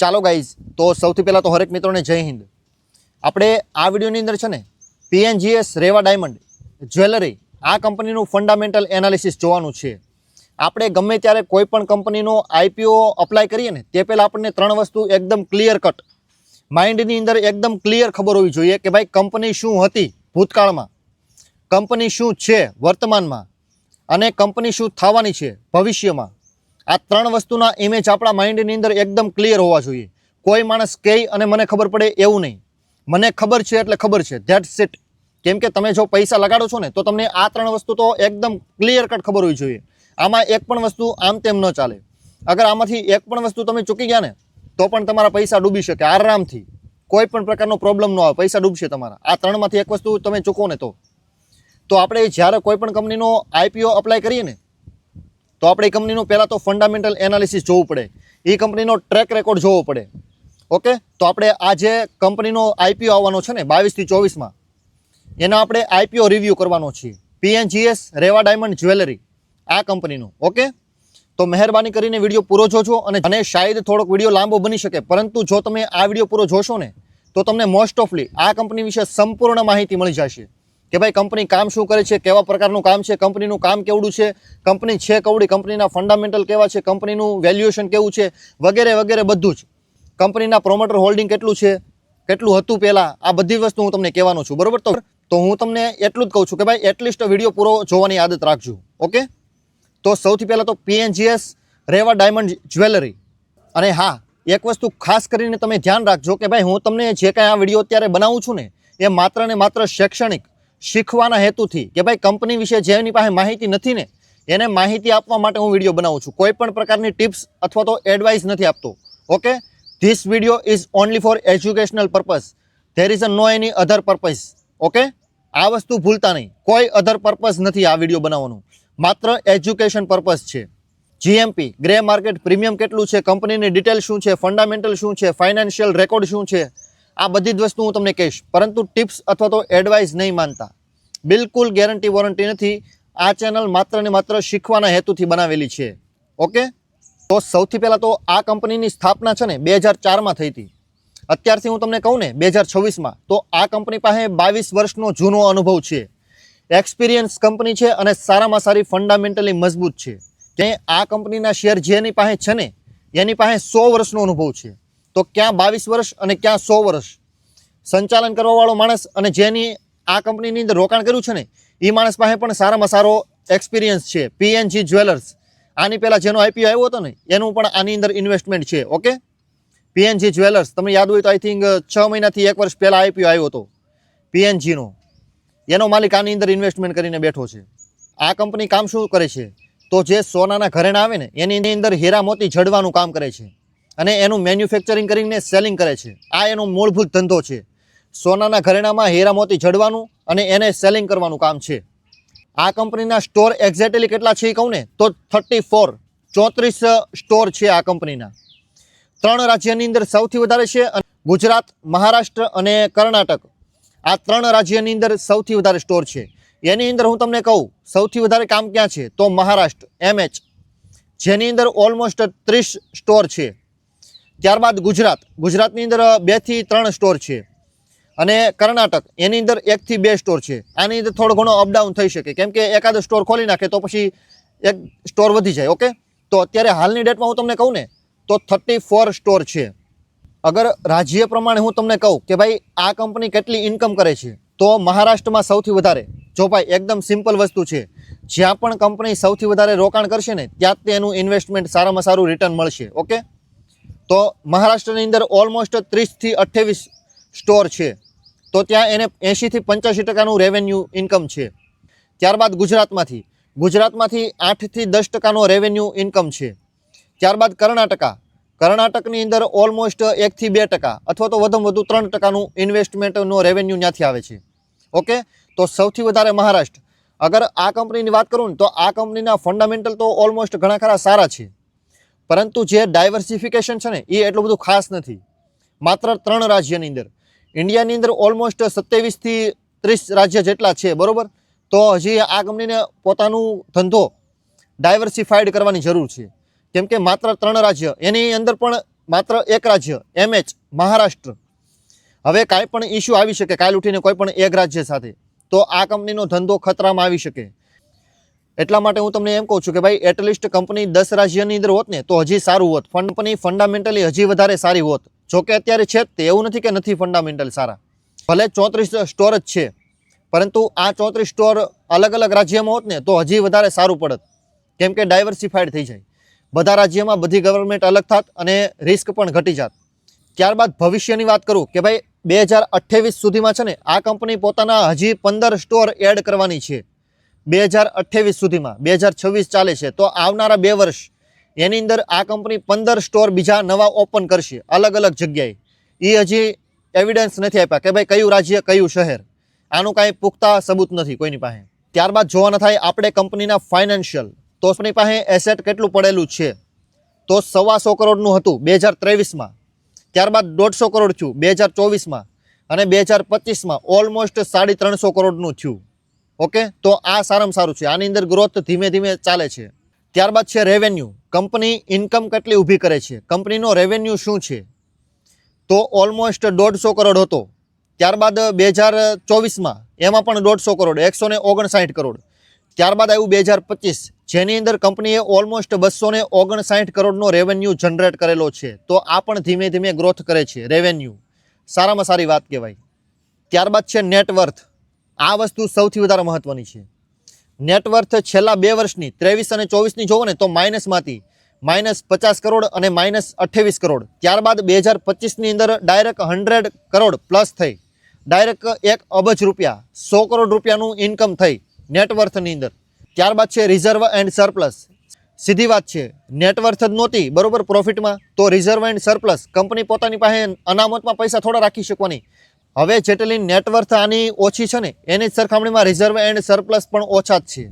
ચાલો ગાઈઝ તો સૌથી પહેલાં તો હરેક મિત્રોને જય હિન્દ. આપણે આ વિડીયોની અંદર છે ને પીએનજીએસ રેવા ડાયમંડ જ્વેલરી આ કંપનીનું ફંડામેન્ટલ એનાલિસિસ જોવાનું છે. આપણે ગમે ત્યારે કોઈ પણ કંપનીનો આઈપીઓ અપ્લાય કરીએ ને, તે પહેલાં આપણને ત્રણ વસ્તુ એકદમ ક્લિયર કટ માઇન્ડની અંદર એકદમ ક્લિયર ખબર હોવી જોઈએ કે ભાઈ કંપની શું હતી ભૂતકાળમાં, કંપની શું છે વર્તમાનમાં, અને કંપની શું થવાની છે ભવિષ્યમાં. આ ત્રણ વસ્તુના ઇમેજ આપણા માઇન્ડની અંદર એકદમ ક્લિયર હોવા જોઈએ. કોઈ માણસ કહે અને મને ખબર પડે એવું નહીં. મને ખબર છે એટલે ખબર છે. ધેટ ઇટ કેમ કે તમે જો પૈસા લગાડો છો ને, તો તમને આ ત્રણ વસ્તુ તો એકદમ ક્લિયર કટ ખબર હોવી જોઈએ. આમાં એક પણ વસ્તુ આમ તેમ ન ચાલે. અગર આમાંથી એક પણ વસ્તુ તમે ચૂકી ગયા ને, તો પણ તમારા પૈસા ડૂબી શકે આરામથી. કોઈ પણ પ્રકારનો પ્રોબ્લેમ ન આવે. પૈસા ડૂબશે તમારા. આ ત્રણમાંથી એક વસ્તુ તમે ચૂકો ને તો. તો આપણે જ્યારે કોઈ પણ કંપનીનો આઈપીઓ અપ્લાય કરીએ ને તો આપણે એ કંપનીનું પહેલાં તો ફંડામેન્ટલ એનાલિસિસ જોવું પડે. એ કંપનીનો ટ્રેક રેકોર્ડ જોવો પડે. ઓકે તો આપણે આ જે કંપનીનો આઈપીઓ આવવાનો છે ને બાવીસથી ચોવીસમાં એનો આપણે આઈપીઓ રિવ્યૂ કરવાનો છે. પીએનજીએસ રેવા ડાયમંડ જ્વેલરી આ કંપનીનું ઓકે તો મહેરબાની કરીને વીડિયો પૂરો જોજો અને શાયદ થોડોક વીડિયો લાંબો બની શકે, પરંતુ જો તમે આ વીડિયો પૂરો જોશો ને, તો તમને મોસ્ટ ઓફલી આ કંપની વિશે સંપૂર્ણ માહિતી મળી જશે. કે ભાઈ કંપની કામ શું કરે છે, કેવા પ્રકારનું કામ છે કંપનીનું કામ કેવડું છે કંપની છે કવડી કંપનીના ફંડામેન્ટલ કેવા છે કંપનીનું વેલ્યુએશન કેવું છે, વગેરે વગેરે બધું જ. કંપનીના પ્રોમોટર હોલ્ડિંગ કેટલું છે, કેટલું હતું પહેલાં, આ બધી વસ્તુ હું તમને કહેવાનો છું, બરાબર? તો તો હું તમને એટલું જ કહું છું કે ભાઈ એટલીસ્ટ વીડિયો પૂરો જોવાની આદત રાખજો, ઓકે? તો સૌથી પહેલાં તો પીએનજીએસ રેવા ડાયમંડ જ્વેલરી અને હા, એક વસ્તુ ખાસ કરીને તમે ધ્યાન રાખજો કે ભાઈ, હું તમને જે કાંઈ આ વીડિયો અત્યારે બનાવું છું ને, એ માત્ર ને માત્ર શૈક્ષણિક શીખવાના હેતુથી કે ભાઈ કંપની વિશે જેની પાસે માહિતી નથી ને, એને માહિતી આપવા માટે હું વીડિયો બનાવું છું. કોઈ પણ પ્રકારની ટિપ્સ અથવા તો એડવાઇસ નથી આપતો. Okay this video is only for educational purpose there is a no any other purpose okay આ વસ્તુ ભૂલતા નહીં. કોઈ અધર પર્પઝ નથી આ વીડિયો બનાવવાનું. માત્ર એજ્યુકેશન પર્પઝ છે. જીએમપી ગ્રે માર્કેટ, પ્રીમિયમ કેટલું છે, કંપનીની ડિટેલ શું છે ફંડામેન્ટલ શું છે ફાઇનાન્શિયલ રેકોર્ડ શું છે, આ બધી જ વસ્તુ હું તમને કહીશ. પરંતુ ટિપ્સ અથવા તો એડવાઇસ નહીં માનતા. બિલકુલ ગેરંટી વોરંટી નથી. આ ચેનલ માત્ર ને માત્ર શીખવાના હેતુથી બનાવેલી છે. ઓકે? તો સૌથી પહેલાં તો આ કંપનીની સ્થાપના છે ને બે હજાર ચારમાં થઈ હતી. અત્યારથી હું તમને કહું ને, બે હજાર છવ્વીસમાં, તો આ કંપની પાસે બાવીસ વર્ષનો જૂનો અનુભવ છે. એક્સપિરિયન્સ કંપની છે અને સારામાં સારી ફંડામેન્ટલી મજબૂત છે. કે આ કંપનીના શેર જેની પાસે છે ને, એની પાસે સો વર્ષનો અનુભવ છે. તો ક્યાં બાવીસ વર્ષ અને ક્યાં સો વર્ષ? સંચાલન કરવાવાળો માણસ અને જેની આ કંપનીની અંદર રોકાણ કર્યું છે ને એ માણસ પાસે પણ સારામાં સારો એક્સપિરિયન્સ છે. પીએનજી જ્વેલર્સ આની પહેલાં જેનો આઈપીઓ આવ્યો હતો ને, એનું પણ આની અંદર ઇન્વેસ્ટમેન્ટ છે ઓકે પીએનજી જ્વેલર્સ તમને યાદ હોય તો આઈ થિંક છ મહિનાથી એક વર્ષ પહેલાં આઈપીઓ આવ્યો હતો પીએનજીનો એનો માલિક આની અંદર ઇન્વેસ્ટમેન્ટ કરીને બેઠો છે. આ કંપની કામ શું કરે છે? તો જે સોનાના ઘરેણા આવે ને, એની અંદર હીરા મોતી જડવાનું કામ કરે છે. અને એનું મેન્યુફેક્ચરિંગ કરીને સેલિંગ કરે છે. આ એનો મૂળભૂત ધંધો છે. સોનાના ઘરેણામાં હેરા મોતી જડવાનું અને એને સેલિંગ કરવાનું કામ છે. આ કંપનીના સ્ટોર એક્ઝેક્ટલી કેટલા છે એ કહું ને, તો થર્ટી ફોર ચોત્રીસ સ્ટોર છે આ કંપનીના. ત્રણ રાજ્યની અંદર સૌથી વધારે છે ગુજરાત, મહારાષ્ટ્ર અને કર્ણાટક. આ ત્રણ રાજ્યની અંદર સૌથી વધારે સ્ટોર છે. એની અંદર હું તમને કહું, સૌથી વધારે કામ ક્યાં છે? તો મહારાષ્ટ્ર એમએચ જેની અંદર ઓલમોસ્ટ ત્રીસ સ્ટોર છે. ત્યારબાદ ગુજરાત. ગુજરાતની અંદર બેથી ત્રણ સ્ટોર છે. અને કર્ણાટક, એની અંદર એકથી બે સ્ટોર છે. આની અંદર થોડો ઘણો અપડાઉન થઈ શકે. કેમ કે એકાદ સ્ટોર ખોલી નાખે તો પછી એક સ્ટોર વધી જાય ઓકે તો અત્યારે હાલની ડેટમાં હું તમને કહું ને, તો થર્ટી ફોર સ્ટોર છે. અગર રાજ્ય પ્રમાણે હું તમને કહું કે ભાઈ, આ કંપની કેટલી ઇન્કમ કરે છે, તો મહારાષ્ટ્રમાં સૌથી વધારે, જો ભાઈ એકદમ સિમ્પલ વસ્તુ છે, જ્યાં પણ કંપની સૌથી વધારે રોકાણ કરશે ને, ત્યાં જ તેનું ઇન્વેસ્ટમેન્ટ સારામાં સારું રિટર્ન મળશે ઓકે તો મહારાષ્ટ્રની અંદર ઓલમોસ્ટ ત્રીસથી અઠ્ઠાવીસ સ્ટોર છે. તો ત્યાં એને એંશીથી પંચ્યાસી ટકાનું રેવન્યુ ઇન્કમ છે. ત્યારબાદ ગુજરાતમાંથી. ગુજરાતમાંથી આઠથી દસ ટકાનો રેવન્યુ ઇન્કમ છે. ત્યારબાદ કર્ણાટકા. કર્ણાટકની અંદર ઓલમોસ્ટ એકથી બે ટકા અથવા તો વધુમાં વધુ ત્રણ ટકાનું ઇન્વેસ્ટમેન્ટનો રેવન્યુ ત્યાંથી આવે છે. ઓકે? તો સૌથી વધારે મહારાષ્ટ્ર. અગર આ કંપનીની વાત કરું તો આ કંપનીના ફંડામેન્ટલ તો ઓલમોસ્ટ ઘણા ખરા સારા છે. પરંતુ જે ડાયવર્સિફિકેશન છે ને, એ એટલું બધું ખાસ નથી. માત્ર ત્રણ રાજ્યની અંદર. ઇન્ડિયાની અંદર ઓલમોસ્ટ સત્યાવીસથી ત્રીસ રાજ્ય જેટલા છે, બરાબર? તો હજી આ કંપનીને પોતાનું ધંધો ડાયવર્સિફાઈડ કરવાની જરૂર છે. કેમ કે માત્ર ત્રણ રાજ્ય, એની અંદર પણ માત્ર એક રાજ્ય એમએચ મહારાષ્ટ્ર. હવે કાંઈ પણ ઇસ્યુ આવી શકે, કાલ ઉઠીને કોઈ પણ એક રાજ્ય સાથે. તો આ કંપનીનો ધંધો ખતરામાં આવી શકે. એટલા માટે હું તમને એમ કહું છું કે ભાઈ એટલીસ્ટ કંપની દસ રાજ્યની અંદર હોત ને, તો હજી સારું હોત. કંપની ફંડામેન્ટલી હજી વધારે સારી હોત. જો કે અત્યારે છે તે એવું નથી કે નથી ફંડામેન્ટલ સારા. ભલે ચોત્રીસ સ્ટોર જ છે, પરંતુ આ ચોત્રીસ સ્ટોર અલગ અલગ રાજ્યમાં હોત ને, તો હજી વધારે સારું પડત. કેમ કે ડાયવર્સિફાઈડ થઈ જાય. બધા રાજ્યમાં બધી ગવર્મેન્ટ અલગ થાત અને રિસ્ક પણ ઘટી જાત. ત્યારબાદ ભવિષ્યની વાત કરું કે ભાઈ, બે હજાર અઠ્ઠાવીસ સુધીમાં છે ને, આ કંપની પોતાના હજી પંદર સ્ટોર એડ કરવાની છે. બે હજાર અઠ્ઠાવીસ સુધીમાં, બે હજાર છવ્વીસ ચાલે છે. તો આવનારા બે વર્ષ એની અંદર આ કંપની પંદર સ્ટોર બીજા નવા ઓપન કરશે, અલગ અલગ જગ્યાએ. એ હજી એવિડન્સ નથી આપ્યા કે ભાઈ કયું રાજ્ય, કયું શહેર. આનું કાંઈ પુખ્તા સબૂત નથી કોઈની પાસે. ત્યારબાદ જોવાના થાય આપણે કંપનીના ફાઇનાન્શિયલ તો આપણી પાસે એસેટ કેટલું પડેલું છે? તો સવાસો કરોડનું હતું બે હજાર ત્રેવીસમાં. ત્યારબાદ દોઢસો કરોડ થયું બે હજાર ચોવીસમાં. અને બે હજાર પચીસમાં ઓલમોસ્ટ સાડી ત્રણસો કરોડનું થયું. ઓકે? તો આ સારામાં સારું છે. આની અંદર ગ્રોથ ધીમે ધીમે ચાલે છે. ત્યારબાદ છે રેવન્યુ કંપની ઇન્કમ કેટલી ઊભી કરે છે? કંપનીનો રેવન્યુ શું છે? તો ઓલમોસ્ટ દોઢસો કરોડ હતો. ત્યારબાદ બે હજાર ચોવીસમાં એમાં પણ દોઢસો કરોડ, એકસો ને ઓગણસાઠ કરોડ. ત્યારબાદ આવ્યું બે હજાર પચીસ. જેની અંદર કંપનીએ ઓલમોસ્ટ બસો ને ઓગણસાઠ કરોડનો રેવન્યુ જનરેટ કરેલો છે. તો આ પણ ધીમે ધીમે ગ્રોથ કરે છે. રેવન્યુ સારામાં સારી વાત કહેવાય. ત્યારબાદ છે નેટવર્થ આ વસ્તુ સૌથી વધારે મહત્વની છે. નેટવર્થ છેલ્લા બે વર્ષની, ત્રેવીસ અને ચોવીસની જોવો ને તો માઇનસમાંથી માઇનસ પચાસ કરોડ અને માઇનસ અઠ્ઠાવીસ કરોડ. ત્યારબાદ બે હજાર પચીસની અંદર ડાયરેક્ટ હંડ્રેડ કરોડ પ્લસ થઈ. ડાયરેક્ટ એક અબજ રૂપિયા, સો કરોડ રૂપિયાનું ઇન્કમ થઈ નેટવર્થની અંદર. ત્યારબાદ છે રિઝર્વ એન્ડ સરપ્લસ સીધી વાત છે નેટવર્થ જ નહોતી, બરોબર પ્રોફિટમાં તો રિઝર્વ એન્ડ સરપ્લસ કંપની પોતાની પાસે અનામતમાં પૈસા થોડા રાખી શકવાની. હવે જેટલી નેટવર્થ આની ઓછી છે ને, એની સરખામણીમાં રિઝર્વ એન્ડ સરપ્લસ પણ ઓછા જ છે.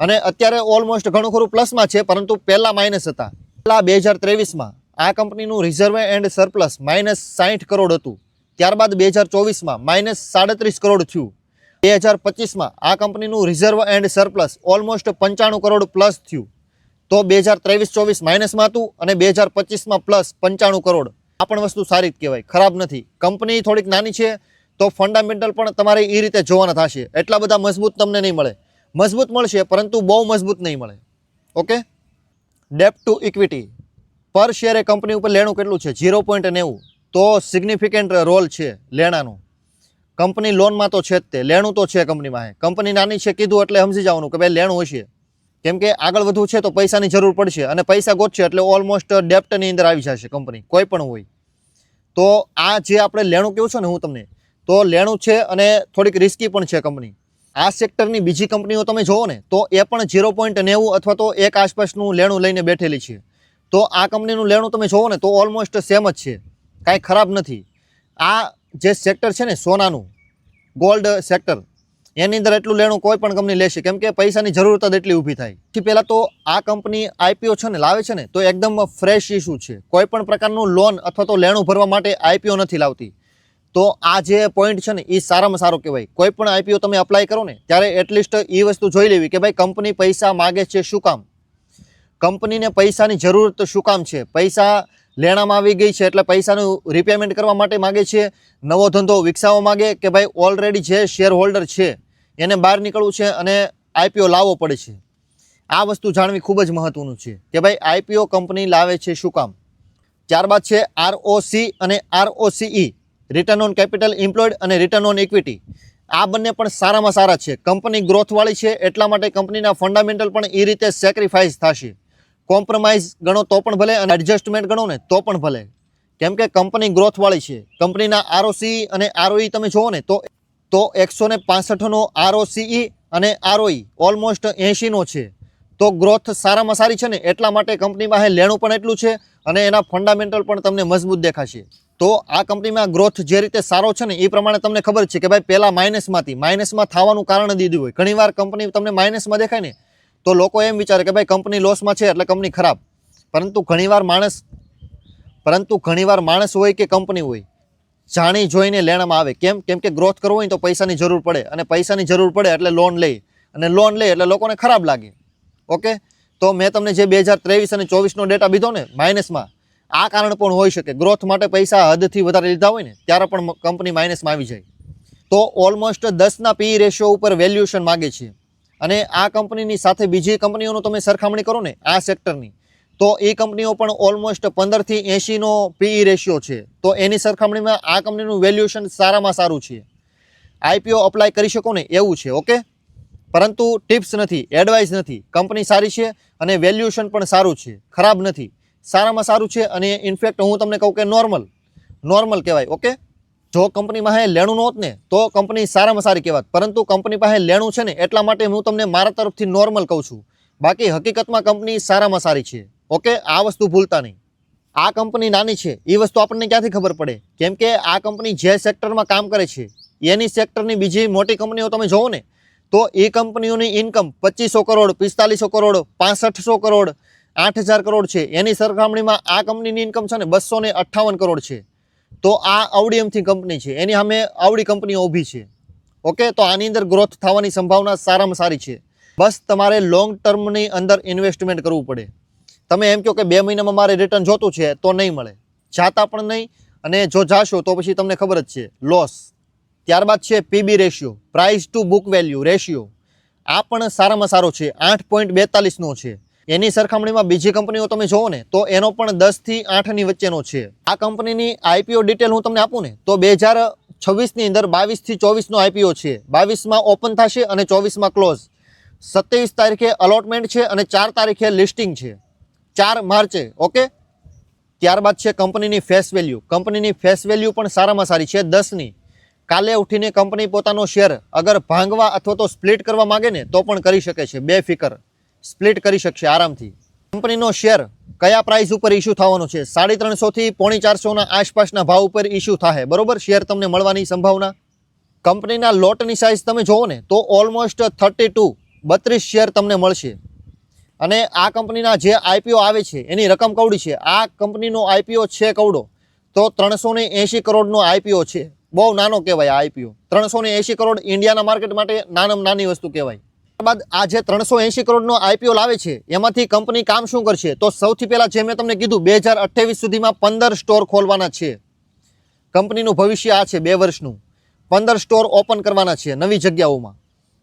અને અત્યારે ઓલમોસ્ટ ઘણું ખરું પ્લસમાં છે, પરંતુ પહેલાં માઇનસ હતા. પહેલાં બે હજાર ત્રેવીસમાં આ કંપનીનું રિઝર્વ એન્ડ સરપ્લસ માઇનસ સાઠ કરોડ હતું. ત્યારબાદ બે હજાર ચોવીસમાં માઇનસ સાડત્રીસ કરોડ થયું. બે હજાર પચીસમાં આ કંપનીનું રિઝર્વ એન્ડ સરપ્લસ ઓલમોસ્ટ પંચાણું કરોડ પ્લસ થયું. તો બે હજાર ત્રેવીસ ચોવીસ માઇનસમાં હતું અને બે હજાર પચીસમાં પ્લસ પંચાણું કરોડ. આ પણ વસ્તુ સારી જ કહેવાય. ખરાબ નથી. કંપની થોડીક નાની છે, તો ફંડામેન્ટલ પણ તમારે એ રીતે જોવાના થશે. એટલા બધા મજબૂત તમને નહીં મળે. મજબૂત મળશે, પરંતુ બહુ મજબૂત નહીં મળે. ઓકે? ડેપ ટુ ઇક્વિટી પર શેર એ કંપની ઉપર લેણું કેટલું છે? ઝીરો પોઈન્ટ નેવું. તો સિગ્નિફિકન્ટ રોલ છે લેણાનું. કંપની લોનમાં તો છે જ તે. લેણું તો છે કંપનીમાં કંપની નાની છે, કીધું એટલે સમજી જવાનું કે ભાઈ લેણું હશે. કેમ કે આગળ વધવું છે તો પૈસાની જરૂર પડશે અને પૈસા ગોતશે એટલે ઓલમોસ્ટ ડેપ્ટની અંદર આવી જશે કંપની, કોઈ પણ હોય. તો આ જે આપણે લેણું કેવું છે ને હું તમને, તો લેણું છે અને થોડીક રિસ્કી પણ છે કંપની. આ સેક્ટરની બીજી કંપનીઓ તમે જુઓ ને, તો એ પણ ઝીરો પોઈન્ટ નેવું અથવા તો એક આસપાસનું લેણું લઈને બેઠેલી છે. તો આ કંપનીનું લેણું તમે જુઓ ને, તો ઓલમોસ્ટ સેમ જ છે. કાંઈ ખરાબ નથી. આ જે સેક્ટર છે ને, સોનાનું ગોલ્ડ સેક્ટર એની અંદર એટલું લેણું કોઈ પણ કંપની લેશે. કેમ કે પૈસાની જરૂરત જ એટલી ઊભી થાય. કે પહેલાં તો આ કંપની આઈપીઓ છે ને, લાવે છે ને, તો એકદમ ફ્રેશ ઇસ્યુ છે. કોઈ પણ પ્રકારનું લોન અથવા તો લેણું ભરવા માટે આઈપીઓ નથી લાવતી. તો આ જે પોઈન્ટ છે ને, એ સારામાં સારો કહેવાય. કોઈ પણ આઈપીઓ તમે અપ્લાય કરો ને, ત્યારે એટલીસ્ટ એ વસ્તુ જોઈ લેવી કે ભાઈ કંપની પૈસા માગે છે શું કામ? કંપનીને પૈસાની જરૂરત શું કામ છે? પૈસા લેણામાં આવી ગઈ છે એટલે પૈસાનું રિપેમેન્ટ કરવા માટે માગે છે. નવો ધંધો વિકસાવવા માગે કે ભાઈ ઓલરેડી જે શેર હોલ્ડર છે, એને બહાર નીકળવું છે અને આઈપીઓ લાવવો પડે છે. આ વસ્તુ જાણવી ખૂબ જ મહત્વનું છે કે ભાઈ આઈપીઓ કંપની લાવે છે શું કામ? ત્યારબાદ છે આરઓસી અને ROCE return on capital employed અને રિટર્ન ઓન ઇક્વિટી આ બંને પણ સારામાં સારા છે. કંપની ગ્રોથવાળી છે એટલા માટે કંપનીના ફંડામેન્ટલ પણ એ રીતે સેક્રિફાઈસ થશે. કોમ્પ્રોમાઇઝ ગણો તો પણ ભલે અને એડજસ્ટમેન્ટ ગણો ને તો પણ ભલે. કેમ કે કંપની ગ્રોથવાળી છે. કંપનીના આરઓસી અને આરઓઈ તમે જુઓ ને તો તો એકસો ને પાસઠનો આરઓસીઈ અને આરઓઈ ઓલમોસ્ટ એંશીનો છે. તો ગ્રોથ સારામાં સારી છે ને એટલા માટે કંપની પાસે લેણું પણ એટલું છે અને એના ફંડામેન્ટલ પણ તમને મજબૂત દેખાશે. તો આ કંપનીમાં ગ્રોથ જે રીતે સારો છે ને એ પ્રમાણે તમને ખબર છે કે ભાઈ પહેલાં માઇનસમાંથી માઇનસમાં થવાનું કારણ દીધું હોય. ઘણીવાર કંપની તમને માઇનસમાં દેખાય ને તો લોકો એમ વિચારે કે ભાઈ કંપની લોસમાં છે એટલે કંપની ખરાબ. પરંતુ ઘણીવાર માણસ, પરંતુ ઘણીવાર માણસ હોય કે કંપની હોય, જાણી જોઈને લેણામાં આવે. કેમ? કેમ કે ગ્રોથ કરવો હોય તો પૈસાની જરૂર પડે અને પૈસાની જરૂર પડે એટલે લોન લે. અને લોન લે એટલે લોકોને ખરાબ લાગે. ઓકે? તો મેં તમને જે બે હજાર ત્રેવીસ અને ચોવીસનો ડેટા બીધો ને, માઇનસમાં, આ કારણ પણ હોઈ શકે. ગ્રોથ માટે પૈસા હદથી વધારે લીધા હોય ને, ત્યારે પણ કંપની માઇનસમાં આવી જાય. તો ઓલમોસ્ટ દસના પી રેશિયો ઉપર વેલ્યુએશન માગે છે. અને આ કંપનીની સાથે બીજી કંપનીઓનું તમે સરખામણી કરો ને, આ સેક્ટરની તો એ કંપનીઓ પણ ઓલમોસ્ટ પંદરથી એંશીનો પીઈ રેશિયો છે. તો એની સરખામણીમાં આ કંપનીનું વેલ્યુએશન સારામાં સારું છે. આઈપીઓ અપ્લાય કરી શકો ને, એવું છે, ઓકે? પરંતુ ટિપ્સ નથી એડવાઇસ નથી. કંપની સારી છે અને વેલ્યુએશન પણ સારું છે, ખરાબ નથી. સારામાં સારું છે અને ઇનફેક્ટ હું તમને કહું કે નોર્મલ નોર્મલ કહેવાય, ઓકે? જો કંપની પાસે લેણું નહોત ને, તો કંપની સારામાં સારી કહેવાત. પરંતુ કંપની પાસે લેણું છે ને, એટલા માટે હું તમને મારા તરફથી નોર્મલ કહું છું. બાકી હકીકતમાં કંપની સારામાં સારી છે. ઓકે? આ વસ્તુ ભૂલતા નહીં. આ કંપની નાની છે. એ વસ્તુ આપણને ક્યાંથી ખબર પડે? કેમ કે આ કંપની જે સેક્ટરમાં કામ કરે છે, એની સેક્ટરની બીજી મોટી કંપનીઓ તમે જોવો ને, તો એ કંપનીઓની ઇન્કમ પચીસો કરોડ, પિસ્તાલીસો કરોડ, પાસઠસો કરોડ, આઠ હજાર કરોડ છે. એની સરખામણીમાં આ કંપનીની ઇન્કમ છે ને બસો અઠ્ઠાવન કરોડ છે. તો આ આવડી અમથી કંપની છે. એની સામે આવડી કંપનીઓ ઊભી છે. ઓકે તો આની અંદર ગ્રોથ થવાની સંભાવના સારામાં સારી છે. બસ તમારે લોંગ ટર્મની અંદર ઇન્વેસ્ટમેન્ટ કરવું પડે. તમે એમ કહો કે બે મહિનામાં મારે રિટર્ન જોતું છે તો નહીં મળે. જાતા પણ નહીં અને જો જાશો તો પછી તમને ખબર જ છે. લોસ ત્યારબાદ છે PB ratio price to book value ratio આ પણ સારામાં સારો છે. આઠ પોઈન્ટ બેતાલીસનો છે. એની સરખામણીમાં બીજી કંપનીઓ તમે જોવો ને, તો એનો પણ દસથી આઠની વચ્ચેનો છે. આ કંપનીની આઈપીઓ ડિટેલ હું તમને આપું ને, તો બે હજાર છવ્વીસની અંદર બાવીસથી ચોવીસનો આઈપીઓ છે. બાવીસમાં ઓપન થશે અને ચોવીસમાં ક્લોઝ સત્યાવીસ તારીખે અલોટમેન્ટ છે અને ચાર તારીખે લિસ્ટિંગ છે. ચાર માર્ચે, ઓકે? ત્યારબાદ છે કંપનીની ફેસ વેલ્યુ કંપનીની ફેસ વેલ્યુ પણ સારામાં સારી છે, દસની. કાલે ઉઠીને કંપની પોતાનો શેર અગર ભાંગવા અથવા તો સ્પ્લિટ કરવા માગે ને, તો પણ કરી શકે છે. બે ફિકર. સ્પ્લિટ કરી શકશે આરામથી. કંપનીનો શેર કયા પ્રાઇસ ઉપર ઇસ્યુ થવાનો છે? સાડી ત્રણસોથી પોણી ચારસોના આસપાસના ભાવ ઉપર ઇસ્યુ થાય બરોબર? શેર તમને મળવાની સંભાવના. કંપનીના લોટની સાઇઝ તમે જુઓ ને, તો ઓલમોસ્ટ થર્ટી ટુ બત્રીસ શેર તમને મળશે. અને આ કંપનીના જે આઈપીઓ આવે છે, એની રકમ કવડી છે. આ કંપનીનો આઈપીઓ છે કવડો? તો ત્રણસો ને એંશી કરોડનો આઈપીઓ છે. બહુ નાનો કહેવાય આઈપીઓ ત્રણસો ને એંશી કરોડ ઇન્ડિયાના માર્કેટ માટે નાનામાં નાની વસ્તુ કહેવાય. ત્યારબાદ આ જે ત્રણસો એંશી કરોડનો આઈપીઓ લાવે છે, એમાંથી કંપની કામ શું કરશે? તો સૌથી પહેલાં જે મેં તમને કીધું, બે હજાર અઠ્ઠાવીસ સુધીમાં પંદર સ્ટોર ખોલવાના છે. કંપનીનું ભવિષ્ય આ છે, બે વર્ષનું. પંદર સ્ટોર ઓપન કરવાના છે, નવી જગ્યાઓમાં.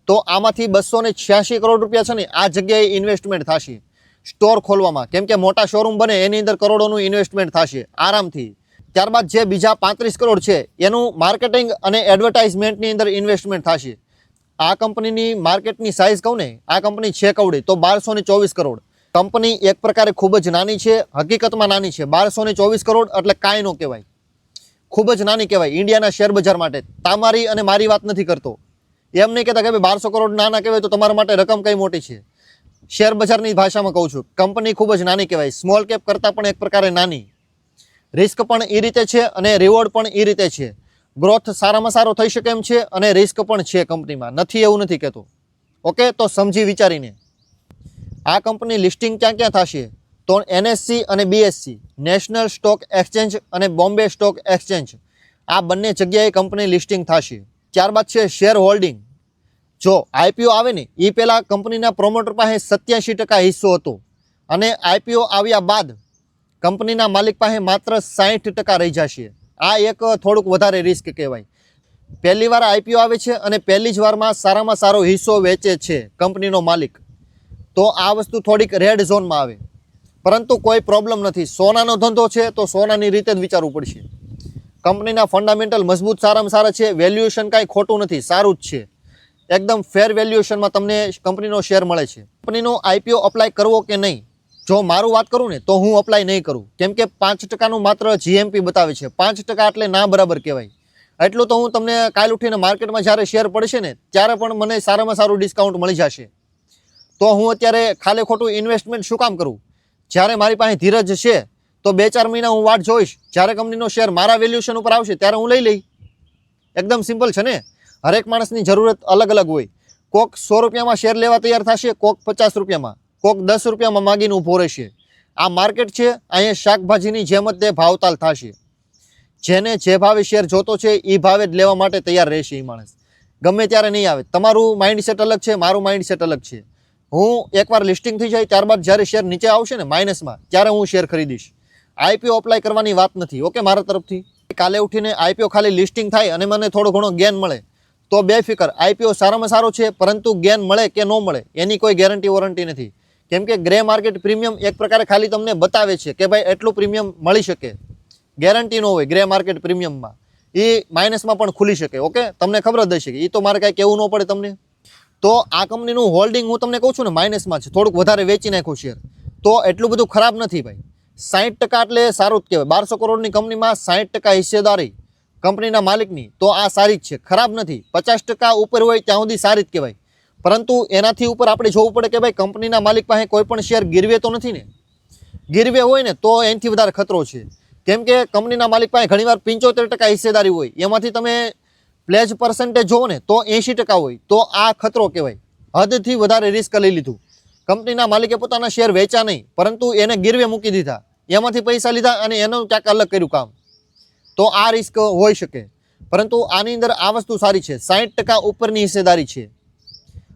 તો આમાંથી બસો ને છ્યાસી કરોડ રૂપિયા છે ને, આ જગ્યાએ ઇન્વેસ્ટમેન્ટ થશે. સ્ટોર ખોલવામાં. કેમ કે મોટા શોરૂમ બને, એની અંદર કરોડોનું ઇન્વેસ્ટમેન્ટ થશે, આરામથી. ત્યારબાદ જે બીજા પાંત્રીસ કરોડ છે, એનું માર્કેટિંગ અને એડવર્ટાઇઝમેન્ટની અંદર ઇન્વેસ્ટમેન્ટ થશે. આ કંપનીની માર્કેટની સાઇઝ કહું ને, આ કંપની છે કવડી, તો બારસો ને ચોવીસ કરોડ. કંપની એક પ્રકારે ખૂબ જ નાની છે, હકીકતમાં નાની છે. બારસો ને ચોવીસ કરોડ એટલે કાંઈ ન કહેવાય. ખૂબ જ નાની કહેવાય, ઇન્ડિયાના શેર બજાર માટે. તમારી અને મારી વાત નથી કરતો. એમ નહીં કહેતા કે ભાઈ બારસો કરોડ નાના કહેવાય તો તમારા માટે રકમ કઈ મોટી છે. શેર બજારની ભાષામાં કહું છું, કંપની ખૂબ જ નાની કહેવાય. સ્મોલ કેપ કરતાં પણ એક પ્રકારે નાની. રિસ્ક પણ એ રીતે છે અને રિવોર્ડ પણ એ રીતે છે. ગ્રોથ સારામાં સારો થઈ શકે એમ છે અને રિસ્ક પણ છે કંપનીમાં. નથી એવું નથી કહેતો. ઓકે, તો સમજી વિચારીને. આ કંપની લિસ્ટિંગ ક્યાં ક્યાં થશે? તો એનએસસી અને બીએસસી, નેશનલ સ્ટોક એક્સચેન્જ અને બોમ્બે સ્ટોક એક્સચેન્જ. આ બંને જગ્યાએ કંપની લિસ્ટિંગ થશે. ત્યારબાદ છે શેર હોલ્ડિંગ. જો આઈપીઓ આવે ને એ પહેલાં કંપનીના પ્રોમોટર પાસે સત્યાસી ટકા હિસ્સો હતો. અને આઈપીઓ આવ્યા બાદ કંપનીના માલિક પાસે માત્ર સાહીઠ ટકા રહી જશે. આ એક થોડુંક વધારે રિસ્ક કહેવાય. પહેલી વાર આઈપીઓ આવે છે અને પહેલી જ વારમાં સારામાં સારો હિસ્સો વેચે છે કંપનીનો માલિક. તો આ વસ્તુ થોડીક રેડ ઝોનમાં આવે. પરંતુ કોઈ પ્રોબ્લેમ નથી. સોનાનો ધંધો છે તો સોનાની રીતે જ વિચારવું પડશે. કંપનીના ફંડામેન્ટલ મજબૂત સારામાં સારા છે વેલ્યુએશન કાંઈ ખોટું નથી, સારું જ છે. એકદમ ફેર વેલ્યુએશનમાં તમને કંપનીનો શેર મળે છે. કંપનીનો આઈપીઓ અપ્લાય કરવો કે નહીં જો મારું વાત કરું ને, તો હું અપ્લાય નહીં કરું. કેમ કે પાંચ ટકાનું માત્ર જીએમપી બતાવે છે. પાંચ ટકા એટલે ના બરાબર કહેવાય. એટલું તો હું તમને કાલ ઉઠીને માર્કેટમાં જ્યારે શેર પડશે ને, ત્યારે પણ મને સારામાં સારું ડિસ્કાઉન્ટ મળી જશે. તો હું અત્યારે ખાલે ખોટું ઇન્વેસ્ટમેન્ટ શું કામ કરું? જ્યારે મારી પાસે ધીરજ છે, તો બે ચાર મહિના હું વાટ જોઈશ. જ્યારે કંપનીનો શેર મારા વેલ્યુએશન ઉપર આવશે, ત્યારે હું લઈ લઈ એકદમ સિમ્પલ છે ને? હરેક માણસની જરૂરત અલગ અલગ હોય. કોક સો રૂપિયામાં શેર લેવા તૈયાર થશે, કોક પચાસ રૂપિયામાં. કોક દસ રૂપિયામાં માગીને ઊભો રહેશે. આ માર્કેટ છે, અહીંયા શાકભાજીની જેમ જ તે ભાવતાલ થશે. જેને જે ભાવે શેર જોતો છે એ ભાવે જ લેવા માટે તૈયાર રહેશે એ માણસ. ગમે ત્યારે નહીં આવે. તમારું માઇન્ડસેટ અલગ છે, મારું માઇન્ડસેટ અલગ છે. હું એકવાર લિસ્ટિંગ થઈ જાય, ત્યારબાદ જ્યારે શેર નીચે આવશે ને માઇનસમાં, ત્યારે હું શેર ખરીદીશ. આઈપીઓ અપ્લાય કરવાની વાત નથી, ઓકે, મારા તરફથી? કાલે ઉઠીને આઈપીઓ ખાલી લિસ્ટિંગ થાય અને મને થોડો ઘણો ગેન મળે. તો બેફિકર આઈપીઓ સારામાં સારો છે, પરંતુ ગેન મળે કે ન મળે, એની કોઈ ગેરંટી વોરંટી નથી. કેમ કે ગ્રે માર્કેટ પ્રીમિયમ એક પ્રકારે ખાલી તમને બતાવે છે કે ભાઈ એટલું પ્રીમિયમ મળી શકે. ગેરંટી ન હોય ગ્રે માર્કેટ પ્રીમિયમમાં. એ માઇનસમાં પણ ખુલી શકે, ઓકે? તમને ખબર જ હશે કે એ તો મારે કાંઈ કહેવું ન પડે તમને. તો આ કંપનીનું હોલ્ડિંગ હું તમને કહું છું ને માઇનસમાં છે, થોડુંક વધારે વેચી નાખું શેર તો એટલું બધું ખરાબ નથી ભાઈ. સાઠ ટકા એટલે સારું જ કહેવાય. બારસો કરોડની કંપનીમાં સાઠ ટકા હિસ્સેદારી કંપનીના માલિકની, તો આ સારી જ છે. ખરાબ નથી. પચાસ ટકા ઉપર હોય ત્યાં સુધી સારી જ કહેવાય. પરંતુ એનાથી ઉપર આપણે જોવું પડે કે ભાઈ કંપનીના માલિક પાસે કોઈ પણ શેર ગીરવે તો નથી ને? ગીરવે હોય ને તો એનાથી વધારે ખતરો છે. કેમ કે કંપનીના માલિક પાસે ઘણીવાર પંચોતેર ટકા હિસ્સેદારી હોય. એમાંથી તમે પ્લેજ પર્સન્ટેજ જોવો ને તો એંશી ટકા હોય. તો આ ખતરો કહેવાય. હદથી વધારે રિસ્ક લઈ લીધું. કંપનીના માલિકે પોતાના શેર વેચ્યા નહીં, પરંતુ એને ગીરવે મૂકી દીધા. એમાંથી પૈસા લીધા અને એનું ક્યાંક અલગ કર્યું કામ. તો આ રિસ્ક હોઈ શકે. પરંતુ આની અંદર આ વસ્તુ સારી છે. સાઠ ટકા ઉપરની હિસ્સેદારી છે.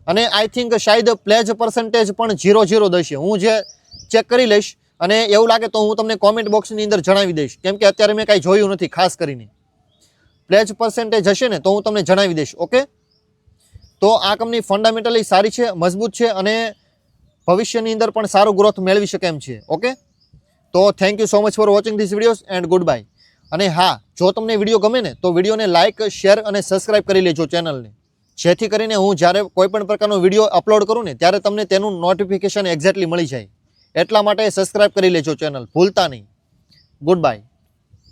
અને આઈ થિંક શાયદ પ્લેજ પર્સન્ટેજ પણ ઝીરો ઝીરો દશે. હું જે ચેક કરી લઈશ અને એવું લાગે તો હું તમને કોમેન્ટ બોક્સની અંદર જણાવી દઈશ. કેમ કે અત્યારે મેં કાંઈ જોયું નથી, ખાસ કરીને. પ્લેજ પર્સન્ટેજ હશે ને, તો હું તમને જણાવી દઈશ, ઓકે? તો આ કંપની ફંડામેન્ટલી સારી છે, મજબૂત છે અને ભવિષ્યની અંદર પણ સારો ગ્રોથ મેળવી શકે એમ છે, ઓકે? તો thank you so much for watching this videos and good bye અને હા, જો તમને વીડિયો ગમે ને, તો વિડીયોને લાઇક શેર અને સબસ્ક્રાઇબ કરી લેજો ચેનલને જેથી કરીને હું જ્યારે કોઈ પણ પ્રકારનો વીડિયો અપલોડ કરું ને, ત્યારે તમને તેનું નોટિફિકેશન એક્ઝેક્ટલી મળી જાય. એટલા માટે સબસ્ક્રાઇબ કરી લેજો ચેનલ ભૂલતા નહીં. Good bye